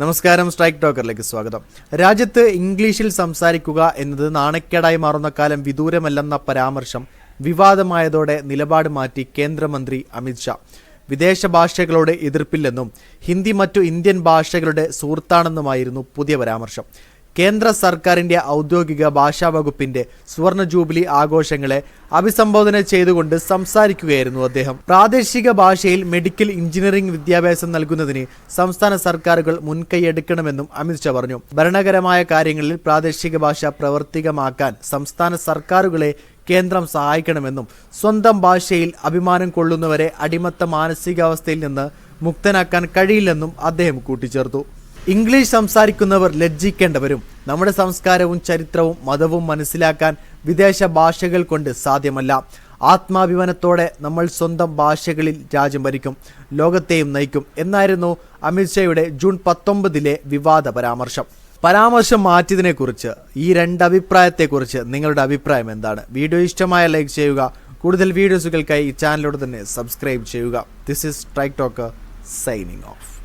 നമസ്കാരം സ്ട്രൈക്ക് ടോക്കറിലേക്ക് സ്വാഗതം. രാജ്യത്ത് ഇംഗ്ലീഷിൽ സംസാരിക്കുക എന്നത് നാണക്കേടായി മാറുന്ന കാലം വിദൂരമല്ലെന്ന പരാമർശം വിവാദമായതോടെ നിലപാട് മാറ്റി കേന്ദ്രമന്ത്രി അമിത്ഷാ വിദേശ ഭാഷകളോട് എതിർപ്പില്ലെന്നും ഹിന്ദി മറ്റു ഇന്ത്യൻ ഭാഷകളുടെ സുഹൃത്താണെന്നുമായിരുന്നു പുതിയ പരാമർശം. കേന്ദ്ര സർക്കാരിന്റെ ഔദ്യോഗിക ഭാഷാ വകുപ്പിന്റെ സുവർണ ജൂബിലി ആഘോഷങ്ങളെ അഭിസംബോധന ചെയ്തുകൊണ്ട് സംസാരിക്കുകയായിരുന്നു അദ്ദേഹം. പ്രാദേശിക ഭാഷയിൽ മെഡിക്കൽ എഞ്ചിനീയറിംഗ് വിദ്യാഭ്യാസം നൽകുന്നതിന് സംസ്ഥാന സർക്കാരുകൾ മുൻകൈയെടുക്കണമെന്നും അമിത്ഷാ പറഞ്ഞു. ഭരണകരമായ കാര്യങ്ങളിൽ പ്രാദേശിക ഭാഷ പ്രവർത്തികമാക്കാൻ സംസ്ഥാന സർക്കാരുകളെ കേന്ദ്രം സഹായിക്കണമെന്നും സ്വന്തം ഭാഷയിൽ അഭിമാനം കൊള്ളുന്നവരെ അടിമത്ത മാനസികാവസ്ഥയിൽ നിന്ന് മുക്തനാക്കാൻ കഴിയില്ലെന്നും അദ്ദേഹം കൂട്ടിച്ചേർത്തു. ഇംഗ്ലീഷ് സംസാരിക്കുന്നവർ ലജ്ജിക്കേണ്ടവരും നമ്മുടെ സംസ്കാരവും ചരിത്രവും മതവും മനസ്സിലാക്കാൻ വിദേശ ഭാഷകൾ കൊണ്ട് സാധ്യമല്ല. ആത്മാഭിമാനത്തോടെ നമ്മൾ സ്വന്തം ഭാഷകളിൽ രാജ്യം ഭരിക്കും ലോകത്തെയും നയിക്കും എന്നായിരുന്നു അമിത്ഷായുടെ ജൂൺ പത്തൊമ്പതിലെ വിവാദ പരാമർശം. പരാമർശം മാറ്റിയതിനെക്കുറിച്ച് ഈ രണ്ട് അഭിപ്രായത്തെക്കുറിച്ച് നിങ്ങളുടെ അഭിപ്രായം എന്താണ്? വീഡിയോ ഇഷ്ടമായ ലൈക്ക് ചെയ്യുക. കൂടുതൽ വീഡിയോസുകൾക്കായി ഈ ചാനലോട് തന്നെ സബ്സ്ക്രൈബ് ചെയ്യുക. This is strike talk signing off